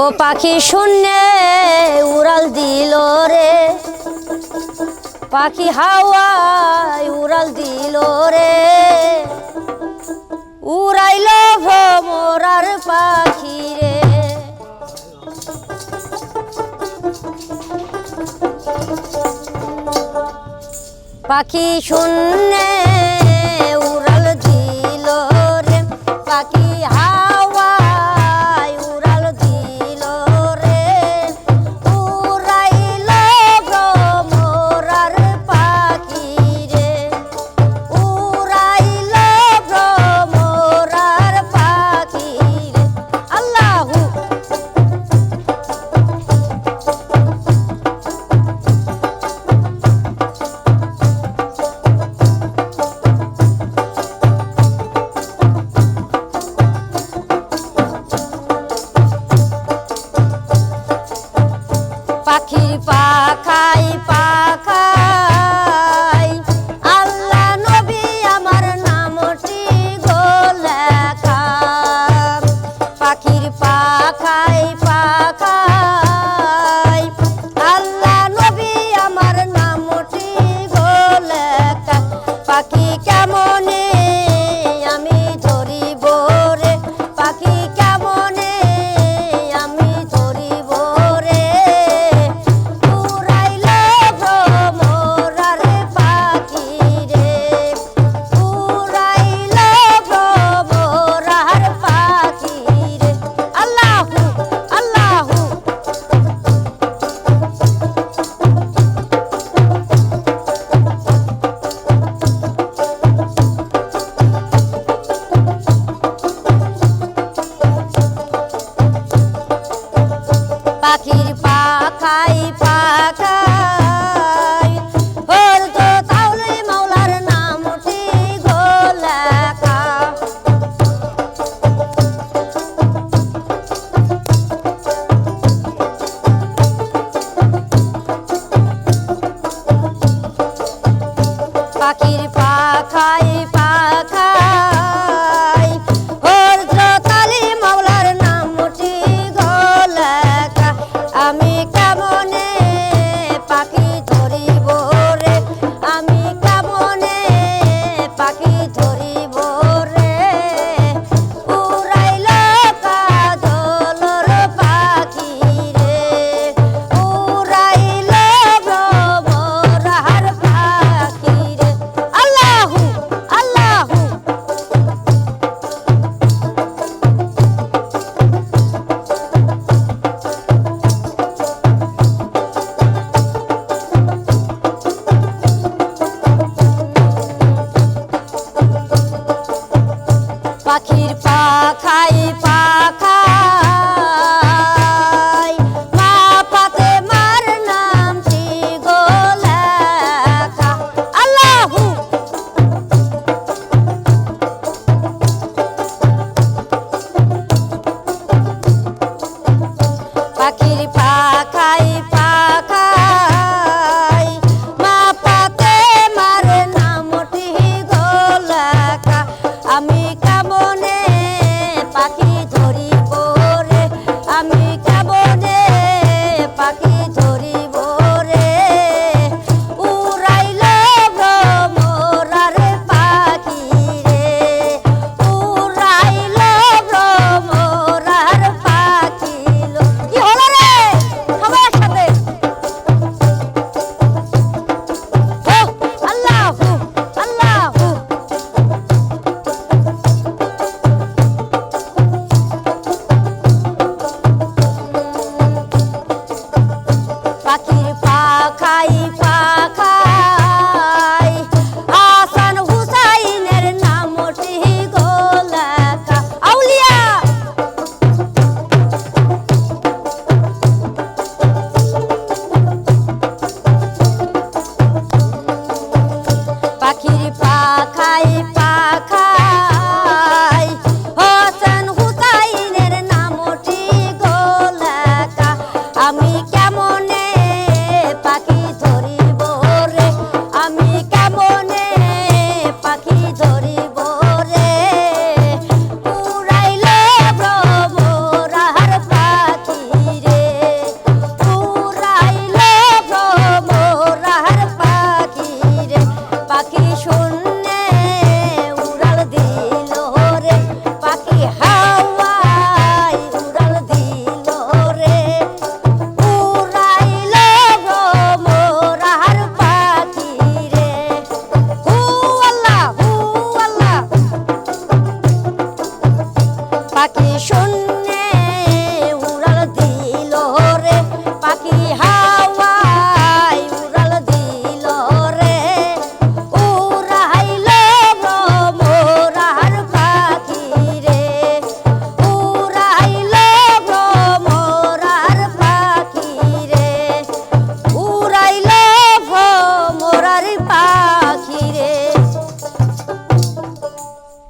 ও পাখি শূন্যে উড়াল দিল রে। পাখি হাওয়ায় উড়াল দিল রে। উড়াইল ভ্রমরার পাখি রে। পাখি শূন্যে